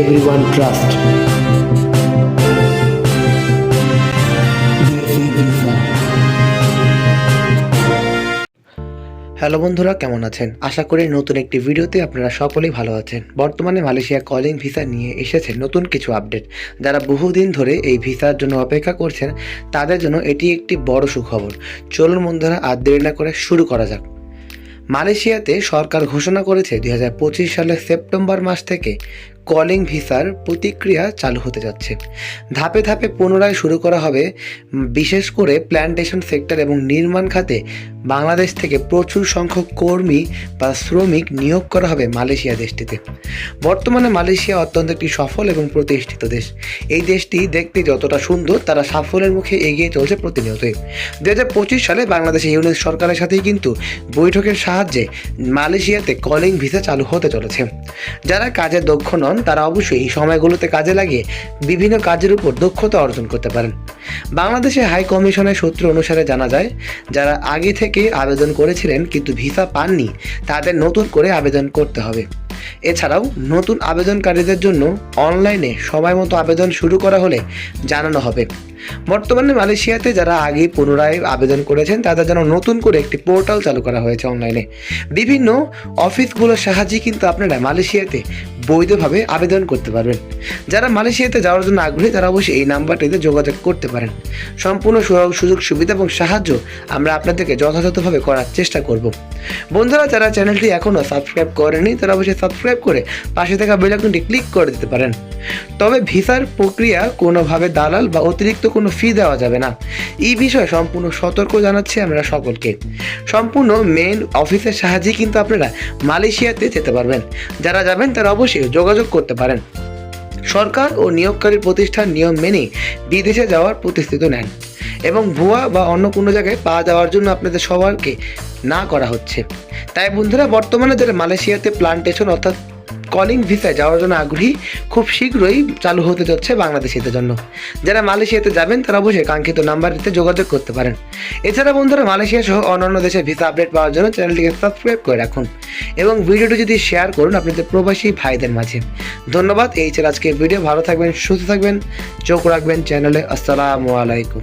everyone trust. Hello বন্ধুরা, কেমন আছেন? আশা করি নতুন একটি ভিডিওতে আপনারা সকলেই ভালো আছেন। বর্তমানে মালয়েশিয়া কলিং ভিসা নিয়ে এসেছে নতুন কিছু আপডেট যারা বহুদিন ধরে এই ভিসার জন্য অপেক্ষা করছেন, তাদের জন্য এটি একটি বড় সুখবর। চলুন বন্ধুরা, আর দেরি না করে শুরু করা যাক। মালয়েশিয়াতে সরকার ঘোষণা করেছে, দুই হাজার পঁচিশ সালের সেপ্টেম্বর মাস থেকে কলিং ভিসার প্রতিক্রিয়া চালু হতে যাচ্ছে। ধাপে ধাপে পুনরায় শুরু করা হবে, বিশেষ করে প্ল্যান্টেশন সেক্টর এবং নির্মাণ খাতে। বাংলাদেশ থেকে প্রচুর সংখ্যক কর্মী বা শ্রমিক নিয়োগ করা হবে মালয়েশিয়া দেশটিতে। বর্তমানে মালয়েশিয়া অত্যন্ত একটি সফল এবং প্রতিষ্ঠিত দেশ। এই দেশটি দেখতে যতটা সুন্দর, তারা সাফল্যের মুখে এগিয়ে চলছে প্রতিনিয়তই। দু হাজার পঁচিশ সালে বাংলাদেশে ইউনিয়ন সরকারের সাথেই কিন্তু বৈঠকের সাহায্যে মালয়েশিয়াতে কলিং ভিসা চালু হতে চলেছে। যারা কাজে দক্ষ নন তারা অবশ্যই এই সময়গুলোতে কাজে লাগিয়ে বিভিন্ন কাজের উপর দক্ষতা অর্জন করতে পারেন। বাংলাদেশে হাই কমিশনের সূত্র অনুসারে জানা যায়, যারা আগে থেকে আবেদন করেছিলেন কিন্তু ভিসা পাননি, তাদের নতুন করে আবেদন করতে হবে। এছাড়াও নতুন আবেদনকারীদের জন্য অনলাইনে সময় মতো আবেদন শুরু করা হলে জানানো হবে। বর্তমানে মালয়েশিয়াতে যারা আগে পুনরায় আবেদন করেছেন তাদের জন্য নতুন করে একটি পোর্টাল চালু করা হয়েছে অনলাইনে। বিভিন্ন অফিসগুলোর সাহায্যে কিন্তু আপনারা মালয়েশিয়াতে বৈধভাবে আবেদন করতে পারবেন। যারা মালয়েশিয়াতে যাওয়ার জন্য আগ্রহী, তারা অবশ্যই এই নাম্বারটিতে যোগাযোগ করতে পারেন। সম্পূর্ণ সুযোগ, সুবিধা এবং সাহায্য আমরা আপনাদেরকে যথাযথভাবে করার চেষ্টা করব। বন্ধুরা, যারা চ্যানেলটি এখনও সাবস্ক্রাইব করেনি তারা অবশ্যই সাবস্ক্রাইব করে পাশে থাকা বেল আইকনটি ক্লিক করে দিতে পারেন। তবে ভিসার প্রক্রিয়া কোনোভাবে দালাল বা অতিরিক্ত কোনো ফি দেওয়া যাবে না। এই বিষয়ে সম্পূর্ণ সতর্ক জানাচ্ছি আমরা সকলকে। সম্পূর্ণ মেন অফিসের সাহায্যে কিন্তু আপনারা মালয়েশিয়াতে যেতে পারবেন। যারা যাবেন তারা অবশ্যই যোগাযোগ করতে পারেন। সরকার ও নিয়োগকারী প্রতিষ্ঠান নিয়ম মেনে বিদেশে যাওয়ার প্রতিশ্রুতি নেন এবং ভুয়া বা অন্য কোনো জায়গায় পা যাওয়ার জন্য আপনাদের সবারকে না করা হচ্ছে। তাই বন্ধুরা, বর্তমানে যারা মালয়েশিয়াতে প্লান্টেশন অর্থাৎ কলিং ভিসায় যাওয়ার জন্য আগ্রহী খুব শীঘ্রই চালু হতে যাচ্ছে বাংলাদেশিদের জন্য। যারা মালয়েশিয়াতে যাবেন, তারা অবশ্যই কাঙ্ক্ষিত নাম্বার নাম্বারটিতে যোগাযোগ করতে পারেন। এছাড়া বন্ধুরা, মালয়েশিয়া সহ অন্যান্য দেশের ভিসা আপডেট পাওয়ার জন্য চ্যানেলটিকে সাবস্ক্রাইব করে রাখুন এবং ভিডিওটি যদি শেয়ার করুন আপনাদের প্রবাসী ভাইদের মাঝে। ধন্যবাদ, এই ছিল আজকের ভিডিও। ভালো থাকবেন, সুস্থ থাকবেন, চোখ রাখবেন চ্যানেলে। আসসালামু আলাইকুম।